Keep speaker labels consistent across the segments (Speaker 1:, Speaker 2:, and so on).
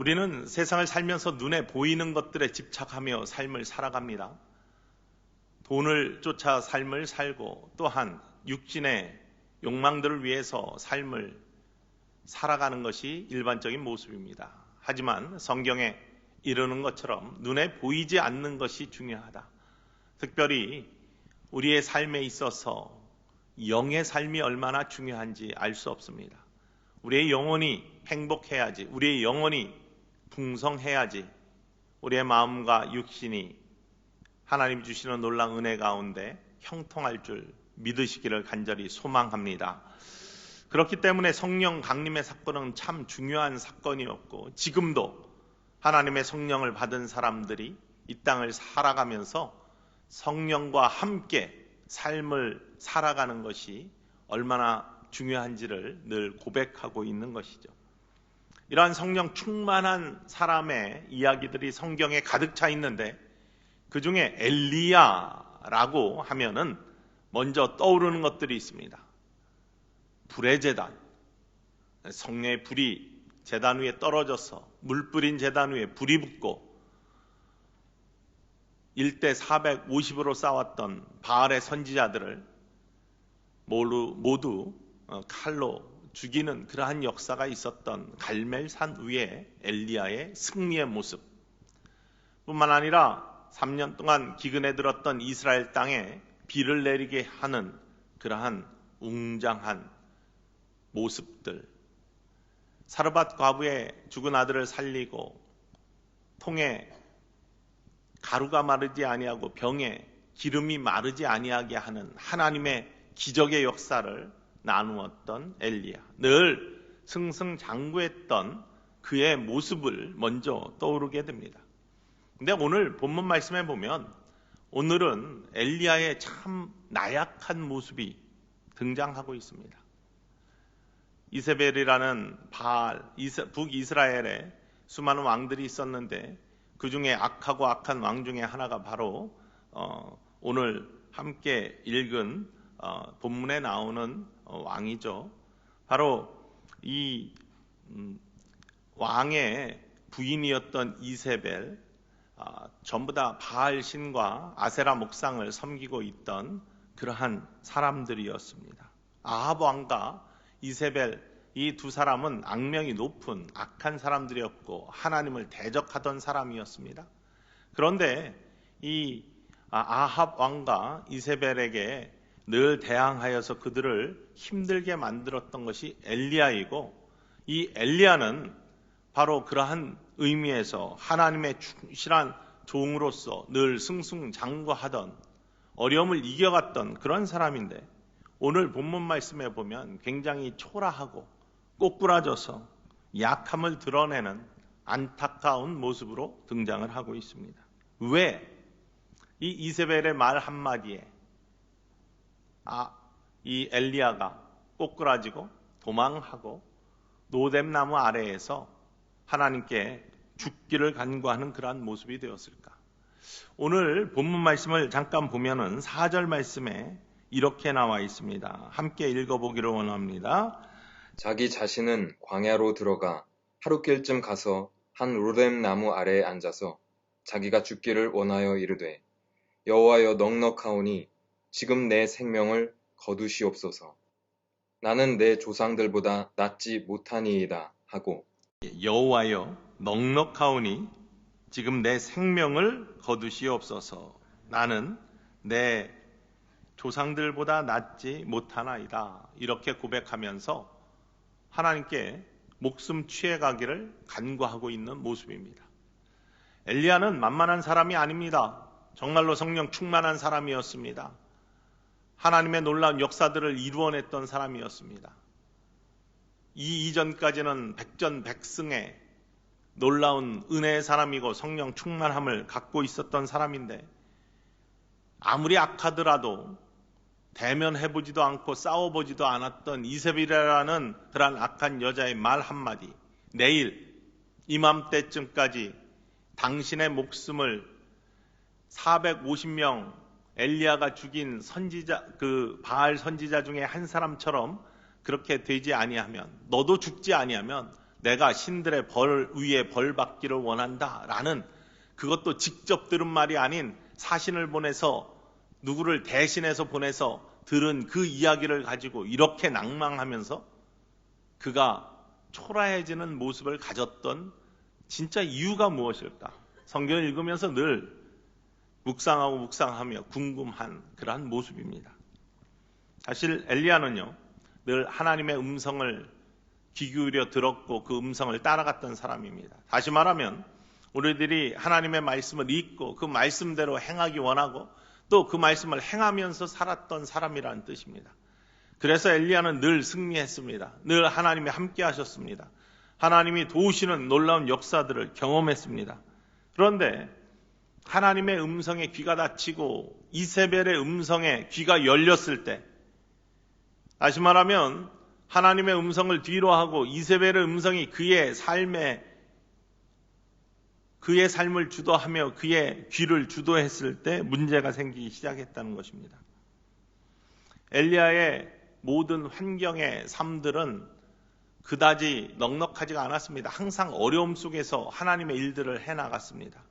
Speaker 1: 우리는 세상을 살면서 눈에 보이는 것들에 집착하며 삶을 살아갑니다. 돈을 쫓아 삶을 살고 또한 육신의 욕망들을 위해서 삶을 살아가는 것이 일반적인 모습입니다. 하지만 성경에 이르는 것처럼 눈에 보이지 않는 것이 중요하다. 특별히 우리의 삶에 있어서 영의 삶이 얼마나 중요한지 알 수 없습니다. 우리의 영혼이 행복해야지, 우리의 영혼이 풍성해야지, 우리의 마음과 육신이 하나님 주시는 놀라운 은혜 가운데 형통할 줄 믿으시기를 간절히 소망합니다. 그렇기 때문에 성령 강림의 사건은 참 중요한 사건이었고 지금도 하나님의 성령을 받은 사람들이 이 땅을 살아가면서 성령과 함께 삶을 살아가는 것이 얼마나 중요한지를 늘 고백하고 있는 것이죠. 이러한 성령 충만한 사람의 이야기들이 성경에 가득 차 있는데 그 중에 엘리야라고 하면은 먼저 떠오르는 것들이 있습니다. 불의 재단, 성령의 불이 재단 위에 떨어져서 물 뿌린 재단 위에 불이 붙고 1대 450으로 싸웠던 바알의 선지자들을 모두 어, 칼로 죽이는 그러한 역사가 있었던 갈멜산 위에 엘리야의 승리의 모습. 뿐만 아니라 3년 동안 기근에 들었던 이스라엘 땅에 비를 내리게 하는 그러한 웅장한 모습들. 사르밧 과부의 죽은 아들을 살리고 통에 가루가 마르지 아니하고 병에 기름이 마르지 아니하게 하는 하나님의 기적의 역사를 나누었던 엘리야. 늘 승승장구했던 그의 모습을 먼저 떠오르게 됩니다. 근데 오늘 본문 말씀에 보면 오늘은 엘리야의 참 나약한 모습이 등장하고 있습니다. 이세벨이라는 바알, 북이스라엘에 수많은 왕들이 있었는데 그 중에 악하고 악한 왕 중에 하나가 바로 어, 오늘 함께 읽은 어, 본문에 나오는 어, 왕이죠. 바로 이 음, 왕의 부인이었던 이세벨, 아, 전부 다 바알 신과 아세라 목상을 섬기고 있던 그러한 사람들이었습니다. 아합 왕과 이세벨 이 두 사람은 악명이 높은 악한 사람들이었고 하나님을 대적하던 사람이었습니다. 그런데 이 아, 아합 왕과 이세벨에게 늘 대항하여서 그들을 힘들게 만들었던 것이 엘리야이고 이 엘리야는 바로 그러한 의미에서 하나님의 충실한 종으로서 늘 승승장구하던 어려움을 이겨갔던 그런 사람인데 오늘 본문 말씀에 보면 굉장히 초라하고 꼬꾸라져서 약함을 드러내는 안타까운 모습으로 등장을 하고 있습니다. 왜? 이 이세벨의 말 한마디에 아, 이 엘리야가 꼬꾸라지고 도망하고 노뎀나무 아래에서 하나님께 죽기를 간구하는 그러한 모습이 되었을까? 오늘 본문 말씀을 잠깐 보면은 4절 말씀에 이렇게 나와 있습니다. 함께 읽어보기를 원합니다.
Speaker 2: 자기 자신은 광야로 들어가 하루길쯤 가서 한 로뎀 나무 아래에 앉아서 자기가 죽기를 원하여 이르되 여호와여 넉넉하오니 지금 내 생명을 거두시옵소서. 나는 내 조상들보다 낫지 못하니이다 하고
Speaker 1: 여호와여 넉넉하오니 지금 내 생명을 거두시옵소서. 나는 내 조상들보다 낫지 못하나이다. 이렇게 고백하면서 하나님께 목숨 취해가기를 간구하고 있는 모습입니다. 엘리야는 만만한 사람이 아닙니다. 정말로 성령 충만한 사람이었습니다. 하나님의 놀라운 역사들을 이루어냈던 사람이었습니다. 이 이전까지는 백전백승의 놀라운 은혜의 사람이고 성령 충만함을 갖고 있었던 사람인데 아무리 악하더라도 대면해보지도 않고 싸워보지도 않았던 이세벨이라는 그러한 악한 여자의 말 한마디 내일 이맘때쯤까지 당신의 목숨을 450명 엘리야가 죽인 선지자 그 바알 선지자 중에 한 사람처럼 그렇게 되지 아니하면 너도 죽지 아니하면 내가 신들의 벌 위에 벌 받기를 원한다라는 그것도 직접 들은 말이 아닌 사신을 보내서 누구를 대신해서 보내서 들은 그 이야기를 가지고 이렇게 낭망하면서 그가 초라해지는 모습을 가졌던 진짜 이유가 무엇일까? 성경을 읽으면서 늘 묵상하고 묵상하며 궁금한 그러한 모습입니다. 사실 엘리야는요, 늘 하나님의 음성을 귀 기울여 들었고 그 음성을 따라갔던 사람입니다. 다시 말하면 우리들이 하나님의 말씀을 읽고 그 말씀대로 행하기 원하고 또 그 말씀을 행하면서 살았던 사람이라는 뜻입니다. 그래서 엘리야는 늘 승리했습니다. 늘 하나님이 함께 하셨습니다. 하나님이 도우시는 놀라운 역사들을 경험했습니다. 그런데 하나님의 음성에 귀가 닫히고 이세벨의 음성에 귀가 열렸을 때 다시 말하면 하나님의 음성을 뒤로 하고 이세벨의 음성이 그의 삶에 그의 삶을 주도하며 그의 귀를 주도했을 때 문제가 생기기 시작했다는 것입니다. 엘리야의 모든 환경의 삶들은 그다지 넉넉하지가 않았습니다. 항상 어려움 속에서 하나님의 일들을 해 나갔습니다.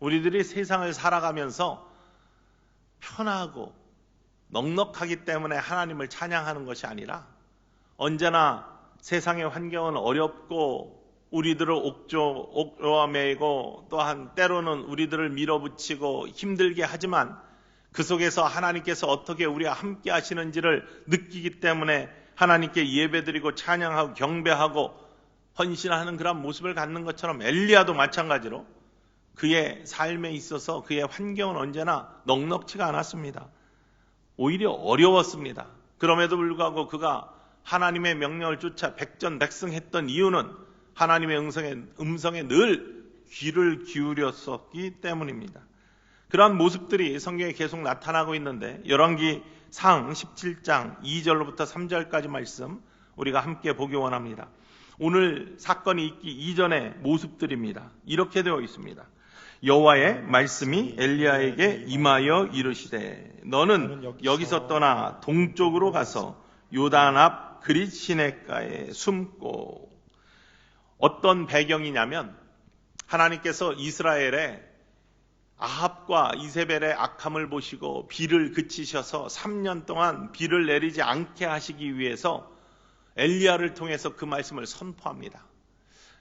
Speaker 1: 우리들이 세상을 살아가면서 편하고 넉넉하기 때문에 하나님을 찬양하는 것이 아니라 언제나 세상의 환경은 어렵고 우리들을 옥조, 옥조아매고 또한 때로는 우리들을 밀어붙이고 힘들게 하지만 그 속에서 하나님께서 어떻게 우리와 함께 하시는지를 느끼기 때문에 하나님께 예배드리고 찬양하고 경배하고 헌신하는 그런 모습을 갖는 것처럼 엘리야도 마찬가지로 그의 삶에 있어서 그의 환경은 언제나 넉넉치가 않았습니다. 오히려 어려웠습니다. 그럼에도 불구하고 그가 하나님의 명령을 쫓아 백전백승했던 이유는 하나님의 음성에, 음성에 늘 귀를 기울였었기 때문입니다. 그러한 모습들이 성경에 계속 나타나고 있는데 열왕기 상 17장 2절로부터 3절까지 말씀 우리가 함께 보기 원합니다. 오늘 사건이 있기 이전의 모습들입니다. 이렇게 되어 있습니다. 여호와의 말씀이 엘리야에게 임하여 이르시되 너는 여기서 떠나 동쪽으로 가서 요단 앞 그릿 시내가에 숨고 어떤 배경이냐면 하나님께서 이스라엘에 아합과 이세벨의 악함을 보시고 비를 그치셔서 3년 동안 비를 내리지 않게 하시기 위해서 엘리야를 통해서 그 말씀을 선포합니다.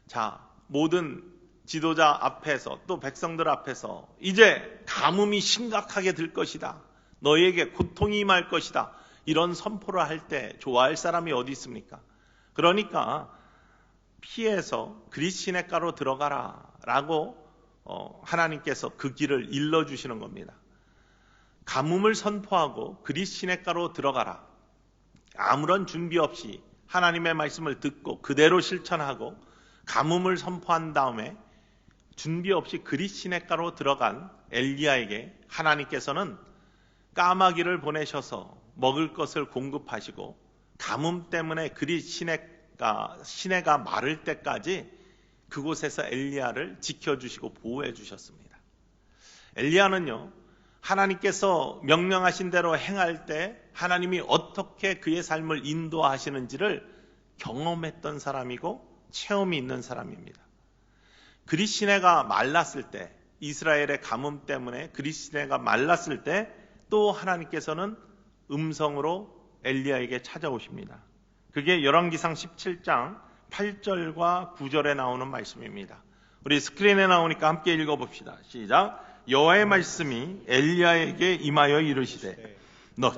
Speaker 1: 자, 모든 지도자 앞에서 또 백성들 앞에서 이제 가뭄이 심각하게 들 것이다. 너에게 고통이 임할 것이다. 이런 선포를 할 때 좋아할 사람이 어디 있습니까? 그러니까 피해서 그리시네가로 들어가라 라고 어, 하나님께서 그 길을 일러주시는 겁니다. 가뭄을 선포하고 그리시네가로 들어가라. 아무런 준비 없이 하나님의 말씀을 듣고 그대로 실천하고 가뭄을 선포한 다음에 준비 없이 그리시네가로 들어간 엘리야에게 하나님께서는 까마귀를 보내셔서 먹을 것을 공급하시고 가뭄 때문에 그리시네가 시내가 마를 때까지 그곳에서 엘리야를 지켜주시고 보호해 주셨습니다. 엘리야는요, 하나님께서 명령하신 대로 행할 때 하나님이 어떻게 그의 삶을 인도하시는지를 경험했던 사람이고 체험이 있는 사람입니다. 그리시네가 말랐을 때 이스라엘의 가뭄 때문에 그리시네가 말랐을 때 또 하나님께서는 음성으로 엘리야에게 찾아오십니다. 그게 열왕기상 17장 8절과 9절에 나오는 말씀입니다. 우리 스크린에 나오니까 함께 읽어봅시다. 시작. 여호와의 말씀이 엘리야에게 임하여 이르시되 너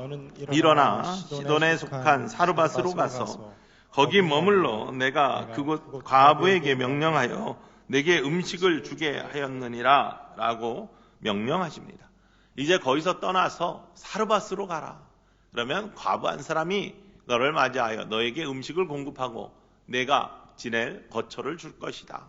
Speaker 1: 일어나 시돈에 속한 사르밧으로 가서 거기 머물러 내가 그곳 과부에게 명령하여 내게 음식을 주게 하였느니라 라고 명령하십니다. 이제 거기서 떠나서 사르밧으로 가라. 그러면 과부 한 사람이 너를 맞이하여 너에게 음식을 공급하고 내가 지낼 거처를 줄 것이다.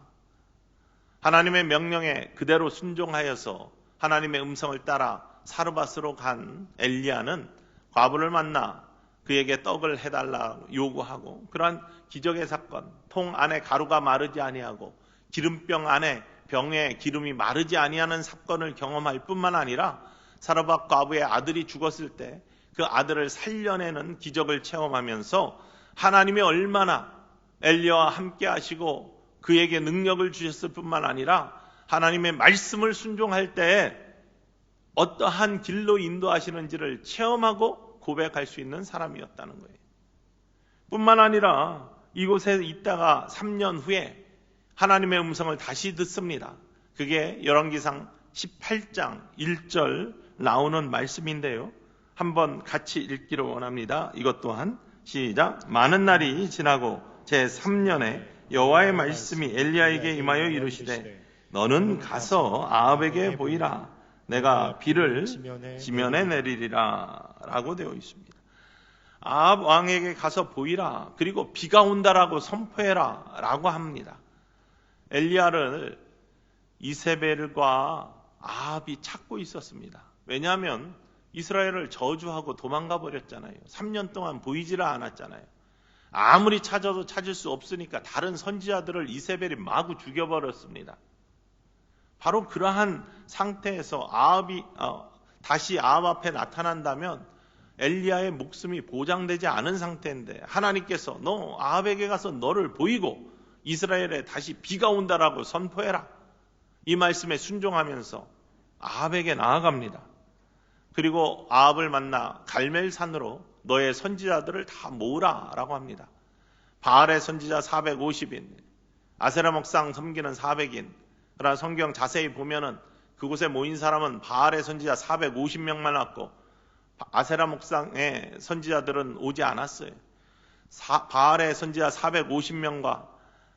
Speaker 1: 하나님의 명령에 그대로 순종하여서 하나님의 음성을 따라 사르밧으로 간 엘리야는 과부를 만나 그에게 떡을 해달라 요구하고 그러한 기적의 사건, 통 안에 가루가 마르지 아니하고 기름병 안에 병에 기름이 마르지 아니하는 사건을 경험할 뿐만 아니라 사르밧 과부의 아들이 죽었을 때 그 아들을 살려내는 기적을 체험하면서 하나님이 얼마나 엘리야와 함께 하시고 그에게 능력을 주셨을 뿐만 아니라 하나님의 말씀을 순종할 때 어떠한 길로 인도하시는지를 체험하고 고백할 수 있는 사람이었다는 거예요. 뿐만 아니라 이곳에 있다가 3년 후에 하나님의 음성을 다시 듣습니다. 그게 열왕기상 18장 1절 나오는 말씀인데요. 한번 같이 읽기를 원합니다. 이것 또한 시작. 많은 날이 지나고 제 3년에 여호와의 말씀이 엘리야에게 임하여 이르시되 너는 가서 아합에게 보이라 내가 비를 지면에 내리리라 라고 되어 있습니다. 아합 왕에게 가서 보이라 그리고 비가 온다라고 선포해라 라고 합니다. 엘리야를 이세벨과 아합이 찾고 있었습니다. 왜냐하면 이스라엘을 저주하고 도망가 버렸잖아요. 3년 동안 보이지를 않았잖아요. 아무리 찾아도 찾을 수 없으니까 다른 선지자들을 이세벨이 마구 죽여버렸습니다. 바로 그러한 상태에서 아합이 어, 다시 아합 앞에 나타난다면 엘리야의 목숨이 보장되지 않은 상태인데 하나님께서 너 아합에게 가서 너를 보이고 이스라엘에 다시 비가 온다라고 선포해라. 이 말씀에 순종하면서 아합에게 나아갑니다. 그리고 아합을 만나 갈멜산으로 너의 선지자들을 다 모으라라고 합니다. 바알의 선지자 450인, 아세라 목상 섬기는 400인. 그러나 성경 자세히 보면은 그곳에 모인 사람은 바알의 선지자 450명만 왔고 아세라 목상의 선지자들은 오지 않았어요. 사, 바알의 선지자 450명과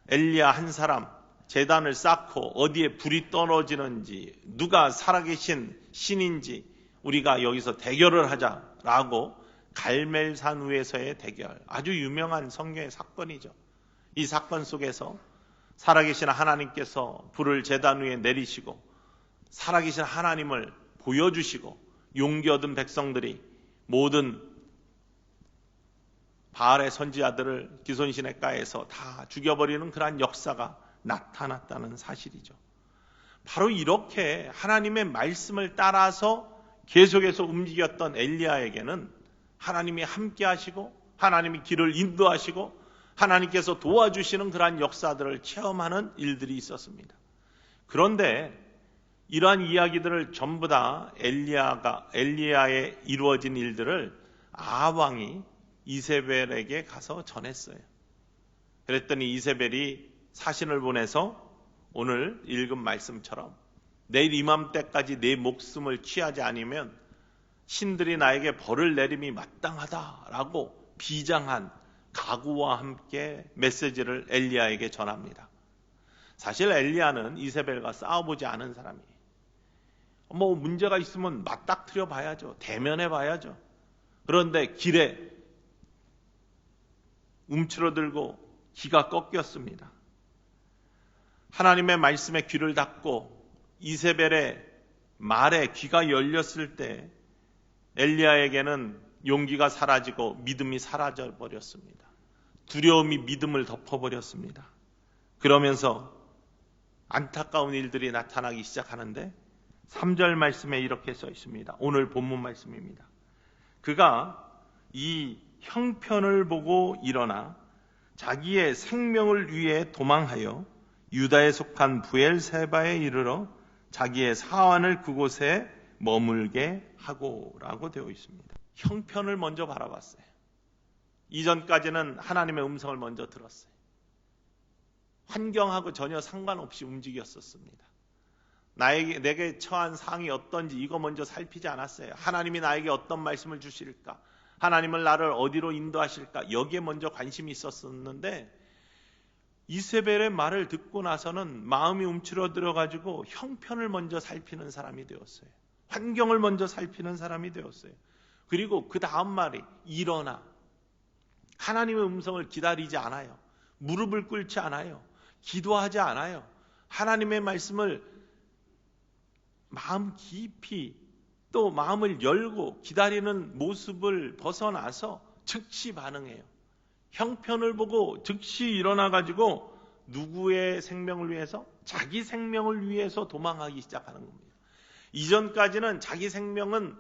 Speaker 1: 엘리야 한 사람 재단을 쌓고 어디에 불이 떨어지는지 누가 살아계신 신인지 우리가 여기서 대결을 하자라고 갈멜산 위에서의 대결 아주 유명한 성경의 사건이죠. 이 사건 속에서 살아계신 하나님께서 불을 재단 위에 내리시고 살아계신 하나님을 보여주시고 용기 얻은 백성들이 모든 바알의 선지자들을 기손시내가에서 다 죽여버리는 그러한 역사가 나타났다는 사실이죠. 바로 이렇게 하나님의 말씀을 따라서 계속해서 움직였던 엘리야에게는 하나님이 함께 하시고 하나님이 길을 인도하시고 하나님께서 도와주시는 그러한 역사들을 체험하는 일들이 있었습니다. 그런데 이러한 이야기들을 전부 다 엘리야가 엘리야에 이루어진 일들을 아왕이 이세벨에게 가서 전했어요. 그랬더니 이세벨이 사신을 보내서 오늘 읽은 말씀처럼 내일 이맘때까지 내 목숨을 취하지 않으면 신들이 나에게 벌을 내림이 마땅하다라고 비장한 각오와 함께 메시지를 엘리야에게 전합니다. 사실 엘리야는 이세벨과 싸워보지 않은 사람이에요. 뭐 문제가 있으면 맞닥뜨려 봐야죠. 대면해 봐야죠. 그런데 길에 움츠러들고 기가 꺾였습니다. 하나님의 말씀에 귀를 닫고 이세벨의 말에 귀가 열렸을 때 엘리야에게는 용기가 사라지고 믿음이 사라져 버렸습니다. 두려움이 믿음을 덮어버렸습니다. 그러면서 안타까운 일들이 나타나기 시작하는데 3절 말씀에 이렇게 써 있습니다. 오늘 본문 말씀입니다. 그가 이 형편을 보고 일어나 자기의 생명을 위해 도망하여 유다에 속한 부엘세바에 이르러 자기의 사환을 그곳에 머물게 하고라고 되어 있습니다. 형편을 먼저 바라봤어요. 이전까지는 하나님의 음성을 먼저 들었어요. 환경하고 전혀 상관없이 움직였었습니다. 나에게 내게 처한 상이 어떤지 이거 먼저 살피지 않았어요. 하나님이 나에게 어떤 말씀을 주실까? 하나님을 나를 어디로 인도하실까? 여기에 먼저 관심이 있었었는데 이세벨의 말을 듣고 나서는 마음이 움츠러들어 가지고 형편을 먼저 살피는 사람이 되었어요. 환경을 먼저 살피는 사람이 되었어요. 그리고 그 다음 말이 일어나 하나님의 음성을 기다리지 않아요. 무릎을 꿇지 않아요. 기도하지 않아요. 하나님의 말씀을 마음 깊이 또 마음을 열고 기다리는 모습을 벗어나서 즉시 반응해요. 형편을 보고 즉시 일어나 가지고 누구의 생명을 위해서 자기 생명을 위해서 도망하기 시작하는 겁니다. 이전까지는 자기 생명은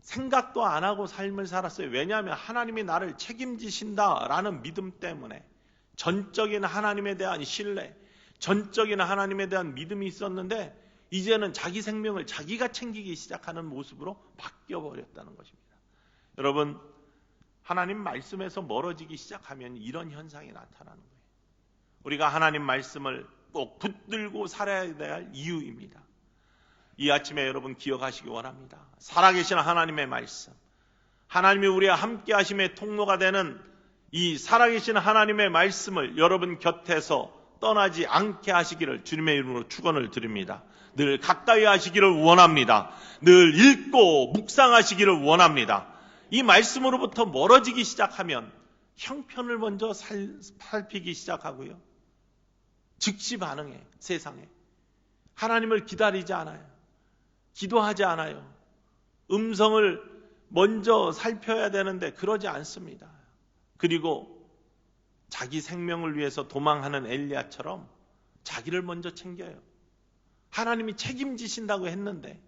Speaker 1: 생각도 안 하고 삶을 살았어요. 왜냐하면 하나님이 나를 책임지신다라는 믿음 때문에 전적인 하나님에 대한 신뢰, 전적인 하나님에 대한 믿음이 있었는데 이제는 자기 생명을 자기가 챙기기 시작하는 모습으로 바뀌어 버렸다는 것입니다. 여러분, 하나님 말씀에서 멀어지기 시작하면 이런 현상이 나타나는 거예요. 우리가 하나님 말씀을 꼭 붙들고 살아야 될 이유입니다. 이 아침에 여러분 기억하시기 원합니다. 살아계신 하나님의 말씀. 하나님이 우리와 함께 하심의 통로가 되는 이 살아계신 하나님의 말씀을 여러분 곁에서 떠나지 않게 하시기를 주님의 이름으로 축원을 드립니다. 늘 가까이 하시기를 원합니다. 늘 읽고 묵상하시기를 원합니다. 이 말씀으로부터 멀어지기 시작하면 형편을 먼저 살, 살피기 시작하고요. 즉시 반응해 세상에. 하나님을 기다리지 않아요. 기도하지 않아요. 음성을 먼저 살펴야 되는데 그러지 않습니다. 그리고 자기 생명을 위해서 도망하는 엘리야처럼 자기를 먼저 챙겨요. 하나님이 책임지신다고 했는데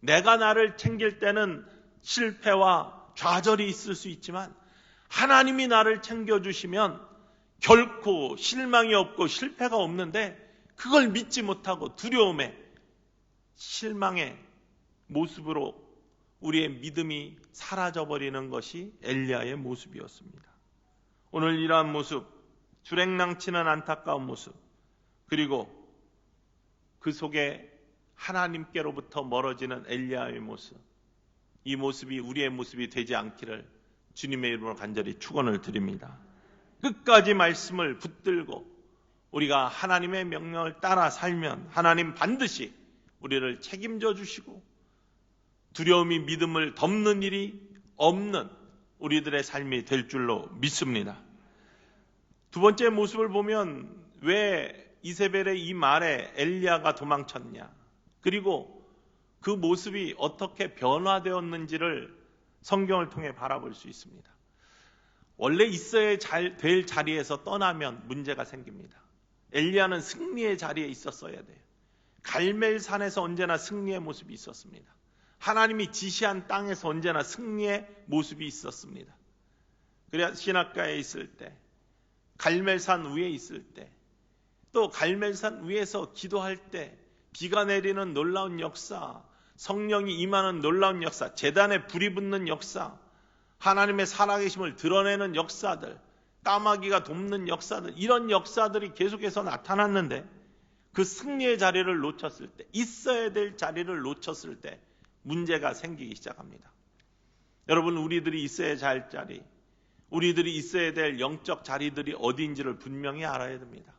Speaker 1: 내가 나를 챙길 때는 실패와 좌절이 있을 수 있지만 하나님이 나를 챙겨주시면 결코 실망이 없고 실패가 없는데 그걸 믿지 못하고 두려움에 실망의 모습으로 우리의 믿음이 사라져버리는 것이 엘리야의 모습이었습니다. 오늘 이러한 모습, 주랭랑치는 안타까운 모습, 그리고 그 속에 하나님께로부터 멀어지는 엘리야의 모습, 이 모습이 우리의 모습이 되지 않기를 주님의 이름으로 간절히 축원을 드립니다. 끝까지 말씀을 붙들고 우리가 하나님의 명령을 따라 살면 하나님 반드시 우리를 책임져 주시고 두려움이 믿음을 덮는 일이 없는 우리들의 삶이 될 줄로 믿습니다. 두 번째 모습을 보면 왜 이세벨의 이 말에 엘리야가 도망쳤냐? 그리고 그 모습이 어떻게 변화되었는지를 성경을 통해 바라볼 수 있습니다. 원래 있어야 될 자리에서 떠나면 문제가 생깁니다. 엘리야는 승리의 자리에 있었어야 돼요. 갈멜산에서 언제나 승리의 모습이 있었습니다. 하나님이 지시한 땅에서 언제나 승리의 모습이 있었습니다. 그래야 신학가에 있을 때, 갈멜산 위에 있을 때, 또 갈멜산 위에서 기도할 때 비가 내리는 놀라운 역사, 성령이 임하는 놀라운 역사, 재단에 불이 붙는 역사, 하나님의 살아계심을 드러내는 역사들, 까마귀가 돕는 역사들, 이런 역사들이 계속해서 나타났는데 그 승리의 자리를 놓쳤을 때, 있어야 될 자리를 놓쳤을 때 문제가 생기기 시작합니다. 여러분, 우리들이 있어야 할 자리, 우리들이 있어야 될 영적 자리들이 어디인지를 분명히 알아야 됩니다.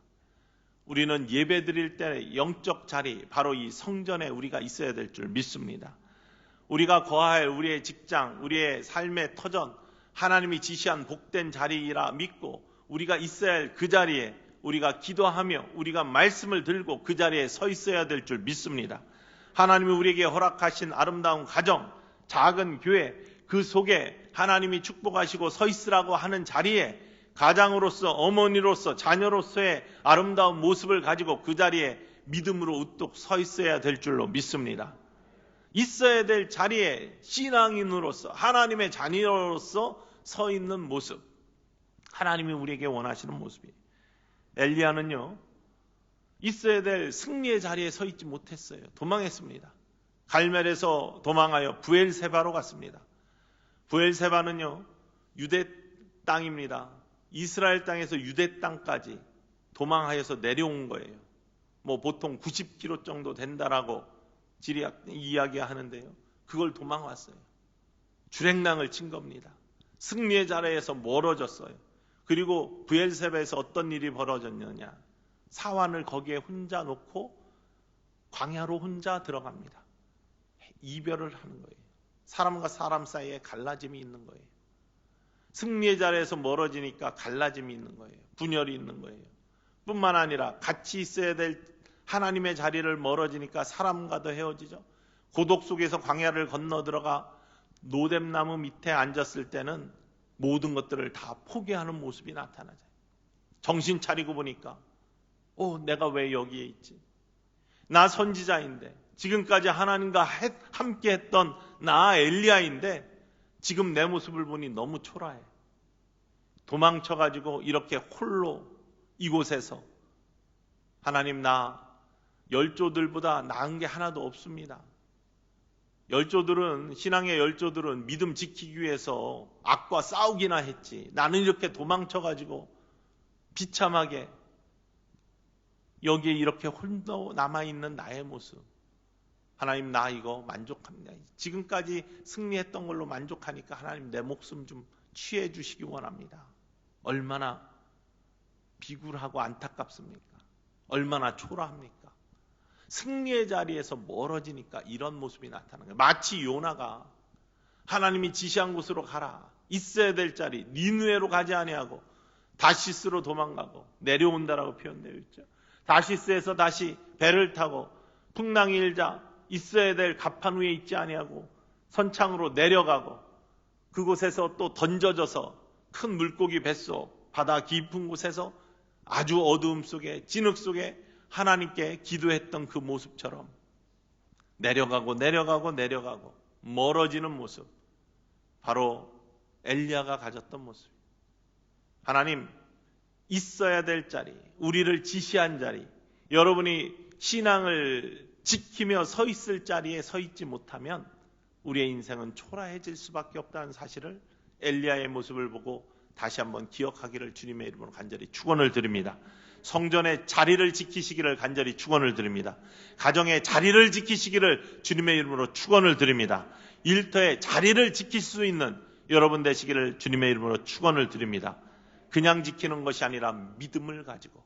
Speaker 1: 우리는 예배 드릴 때 영적 자리, 바로 이 성전에 우리가 있어야 될 줄 믿습니다. 우리가 거할 우리의 직장, 우리의 삶의 터전, 하나님이 지시한 복된 자리라 믿고 우리가 있어야 할 그 자리에 우리가 기도하며 우리가 말씀을 들고 그 자리에 서 있어야 될 줄 믿습니다. 하나님이 우리에게 허락하신 아름다운 가정, 작은 교회, 그 속에 하나님이 축복하시고 서 있으라고 하는 자리에 가장으로서 어머니로서 자녀로서의 아름다운 모습을 가지고 그 자리에 믿음으로 우뚝 서 있어야 될 줄로 믿습니다. 있어야 될 자리에 신앙인으로서 하나님의 자녀로서 서 있는 모습. 하나님이 우리에게 원하시는 모습이에요. 엘리야는요. 있어야 될 승리의 자리에 서 있지 못했어요. 도망했습니다. 갈멜에서 도망하여 부엘세바로 갔습니다. 부엘세바는요. 유대 땅입니다. 이스라엘 땅에서 유대 땅까지 도망하여서 내려온 거예요. 뭐 보통 90km 정도 된다라고 지리학 이야기하는데요. 그걸 도망왔어요. 주행랑을 친 겁니다. 승리의 자리에서 멀어졌어요. 그리고 부엘세바에서 어떤 일이 벌어졌느냐. 사환을 거기에 혼자 놓고 광야로 혼자 들어갑니다. 이별을 하는 거예요. 사람과 사람 사이에 갈라짐이 있는 거예요. 승리의 자리에서 멀어지니까 갈라짐이 있는 거예요. 분열이 있는 거예요. 뿐만 아니라 같이 있어야 될 하나님의 자리를 멀어지니까 사람과도 헤어지죠. 고독 속에서 광야를 건너 들어가 노뎀나무 밑에 앉았을 때는 모든 것들을 다 포기하는 모습이 나타나죠. 정신 차리고 보니까, 오, 내가 왜 여기에 있지? 나 선지자인데, 지금까지 하나님과 함께 했던 나 엘리야인데, 지금 내 모습을 보니 너무 초라해. 도망쳐가지고 이렇게 홀로 이곳에서 하나님 나 열조들보다 나은 게 하나도 없습니다. 열조들은 신앙의 열조들은 믿음 지키기 위해서 악과 싸우기나 했지. 나는 이렇게 도망쳐 가지고 비참하게 여기에 이렇게 홀로 남아 있는 나의 모습. 하나님 나 이거 만족합니다. 지금까지 승리했던 걸로 만족하니까 하나님 내 목숨 좀 취해 주시기 원합니다. 얼마나 비굴하고 안타깝습니까? 얼마나 초라합니까? 승리의 자리에서 멀어지니까 이런 모습이 나타나는 거예요. 마치 요나가 하나님이 지시한 곳으로 가라. 있어야 될 자리 니누에로 가지 아니하고 다시스로 도망가고 내려온다라고 표현되어 있죠. 다시스에서 다시 배를 타고 풍랑이 일자 있어야 될 갑판 위에 있지 아니하고 선창으로 내려가고 그곳에서 또 던져져서 큰 물고기 뱃속 바다 깊은 곳에서 아주 어두움 속에 진흙 속에 하나님께 기도했던 그 모습처럼 내려가고 내려가고 내려가고 멀어지는 모습 바로 엘리야가 가졌던 모습. 하나님 있어야 될 자리, 우리를 지시한 자리, 여러분이 신앙을 지키며 서 있을 자리에 서 있지 못하면 우리의 인생은 초라해질 수밖에 없다는 사실을 엘리야의 모습을 보고 다시 한번 기억하기를 주님의 이름으로 간절히 축원을 드립니다. 성전의 자리를 지키시기를 간절히 축원을 드립니다. 가정의 자리를 지키시기를 주님의 이름으로 축원을 드립니다. 일터의 자리를 지킬 수 있는 여러분 되시기를 주님의 이름으로 축원을 드립니다. 그냥 지키는 것이 아니라 믿음을 가지고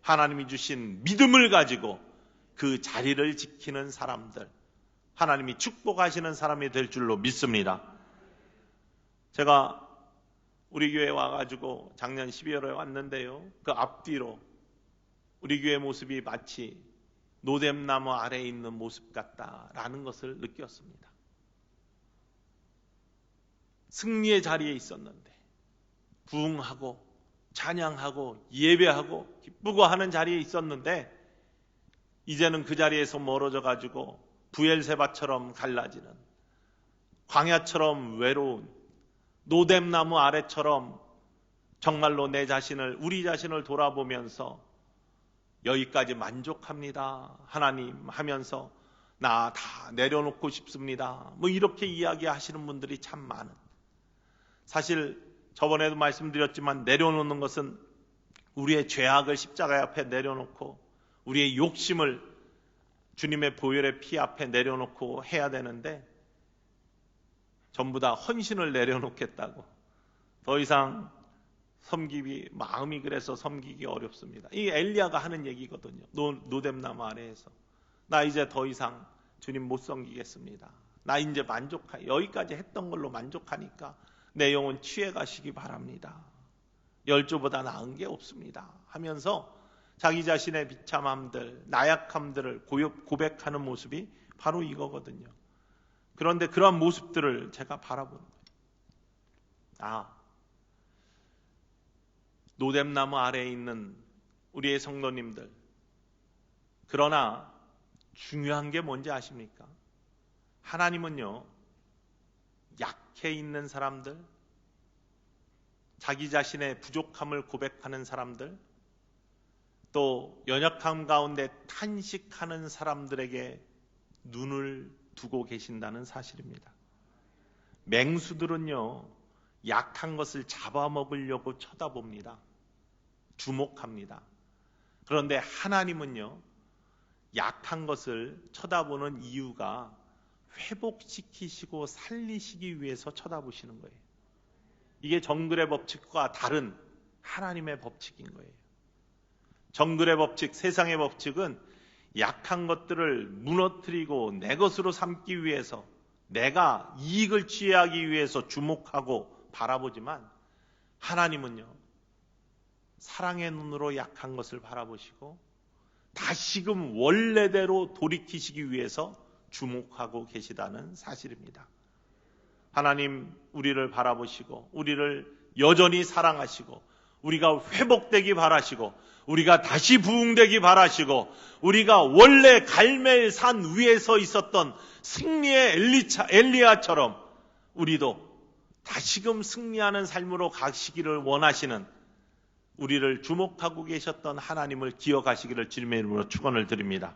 Speaker 1: 하나님이 주신 믿음을 가지고 그 자리를 지키는 사람들 하나님이 축복하시는 사람이 될 줄로 믿습니다. 제가 우리 교회 와가지고 작년 12월에 왔는데요. 그 앞뒤로 우리 교회 모습이 마치 노뎀나무 아래에 있는 모습 같다라는 것을 느꼈습니다. 승리의 자리에 있었는데 부흥하고 찬양하고 예배하고 기쁘고 하는 자리에 있었는데 이제는 그 자리에서 멀어져 가지고 부엘세바처럼 갈라지는 광야처럼 외로운 노뎀나무 아래처럼 정말로 내 자신을 우리 자신을 돌아보면서 여기까지 만족합니다. 하나님 하면서 나 다 내려놓고 싶습니다. 뭐 이렇게 이야기하시는 분들이 참 많은. 사실 저번에도 말씀드렸지만 내려놓는 것은 우리의 죄악을 십자가 앞에 내려놓고 우리의 욕심을 주님의 보혈의 피 앞에 내려놓고 해야 되는데 전부 다 헌신을 내려놓겠다고 더 이상 섬기기 마음이 그래서 섬기기 어렵습니다. 이 엘리야가 하는 얘기거든요. 노, 노뎀나무 아래에서 나 이제 더 이상 주님 못 섬기겠습니다. 나 이제 만족하 여기까지 했던 걸로 만족하니까 내 영혼 취해 가시기 바랍니다. 열조보다 나은 게 없습니다. 하면서 자기 자신의 비참함들, 나약함들을 고백하는 모습이 바로 이거거든요. 그런데 그러한 모습들을 제가 바라보는 거예요. 아, 노뎀나무 아래에 있는 우리의 성도님들. 그러나 중요한 게 뭔지 아십니까? 하나님은요, 약해 있는 사람들, 자기 자신의 부족함을 고백하는 사람들, 또 연약함 가운데 탄식하는 사람들에게 눈을 두고 계신다는 사실입니다. 맹수들은요, 약한 것을 잡아먹으려고 쳐다봅니다. 주목합니다. 그런데 하나님은요, 약한 것을 쳐다보는 이유가 회복시키시고 살리시기 위해서 쳐다보시는 거예요. 이게 정글의 법칙과 다른 하나님의 법칙인 거예요. 정글의 법칙, 세상의 법칙은 약한 것들을 무너뜨리고 내 것으로 삼기 위해서 내가 이익을 취하기 위해서 주목하고 바라보지만 하나님은요, 사랑의 눈으로 약한 것을 바라보시고 다시금 원래대로 돌이키시기 위해서 주목하고 계시다는 사실입니다. 하나님 우리를 바라보시고 우리를 여전히 사랑하시고 우리가 회복되기 바라시고 우리가 다시 부흥되기 바라시고 우리가 원래 갈멜 산 위에서 있었던 승리의 엘리차, 엘리야처럼 우리도 다시금 승리하는 삶으로 가시기를 원하시는 우리를 주목하고 계셨던 하나님을 기억하시기를 주님의 이름으로 축원을 드립니다.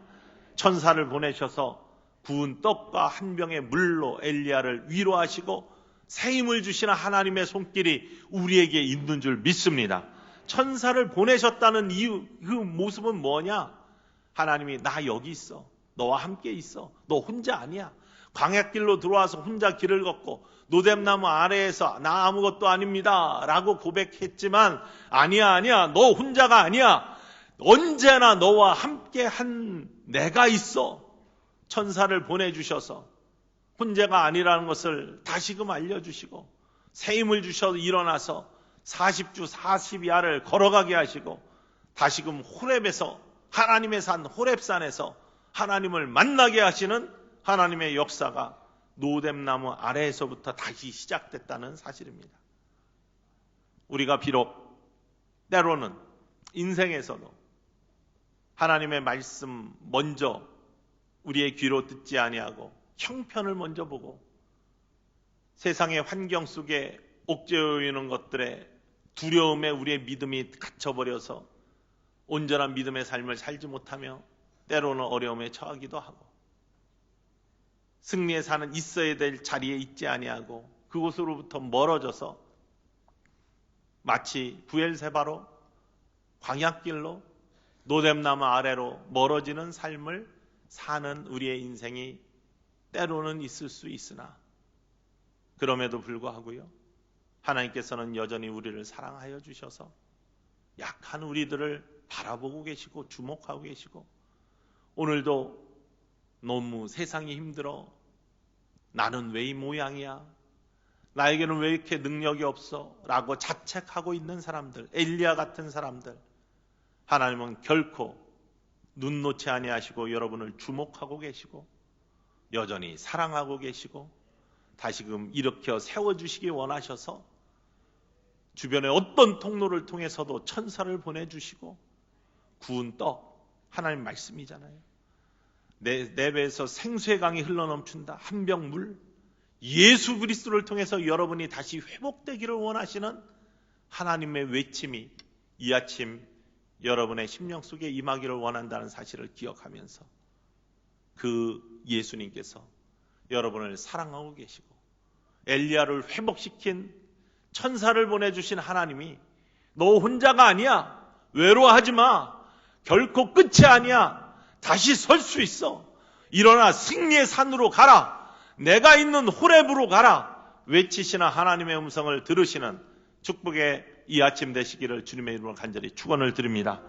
Speaker 1: 천사를 보내셔서 구운 떡과 한 병의 물로 엘리야를 위로하시고 새 힘을 주시는 하나님의 손길이 우리에게 있는 줄 믿습니다. 천사를 보내셨다는 이유, 그 모습은 뭐냐? 하나님이 나 여기 있어. 너와 함께 있어. 너 혼자 아니야. 광야길로 들어와서 혼자 길을 걷고 노뎀나무 아래에서 나 아무것도 아닙니다. 라고 고백했지만 아니야, 아니야. 너 혼자가 아니야. 언제나 너와 함께 한 내가 있어. 천사를 보내주셔서 혼자가 아니라는 것을 다시금 알려주시고 새 힘을 주셔서 일어나서 40주 40야를 걸어가게 하시고 다시금 호렙에서 하나님의 산 호렙산에서 하나님을 만나게 하시는 하나님의 역사가 노뎀나무 아래에서부터 다시 시작됐다는 사실입니다. 우리가 비록 때로는 인생에서도 하나님의 말씀 먼저 우리의 귀로 듣지 아니하고 형편을 먼저 보고 세상의 환경 속에 옥죄어 있는 것들에 두려움에 우리의 믿음이 갇혀버려서 온전한 믿음의 삶을 살지 못하며 때로는 어려움에 처하기도 하고 승리의 산은 있어야 될 자리에 있지 아니하고 그곳으로부터 멀어져서 마치 부엘세바로 광약길로 노뎀나무 아래로 멀어지는 삶을 사는 우리의 인생이 때로는 있을 수 있으나 그럼에도 불구하고요. 하나님께서는 여전히 우리를 사랑하여 주셔서 약한 우리들을 바라보고 계시고 주목하고 계시고 오늘도 너무 세상이 힘들어 나는 왜 이 모양이야? 나에게는 왜 이렇게 능력이 없어? 라고 자책하고 있는 사람들, 엘리야 같은 사람들 하나님은 결코 눈 놓지 아니하시고 여러분을 주목하고 계시고 여전히 사랑하고 계시고 다시금 일으켜 세워 주시기 원하셔서 주변의 어떤 통로를 통해서도 천사를 보내 주시고 구운 떡 하나님 말씀이잖아요. 내, 내 배에서 생수의 강이 흘러넘친다. 한 병 물. 예수 그리스도를 통해서 여러분이 다시 회복되기를 원하시는 하나님의 외침이 이 아침 여러분의 심령 속에 임하기를 원한다는 사실을 기억하면서 그 예수님께서 여러분을 사랑하고 계시고 엘리야를 회복시킨 천사를 보내주신 하나님이 너 혼자가 아니야. 외로워하지 마. 결코 끝이 아니야. 다시 설 수 있어. 일어나 승리의 산으로 가라. 내가 있는 호랩으로 가라. 외치시는 하나님의 음성을 들으시는 축복의 이 아침 되시기를 주님의 이름으로 간절히 축원을 드립니다.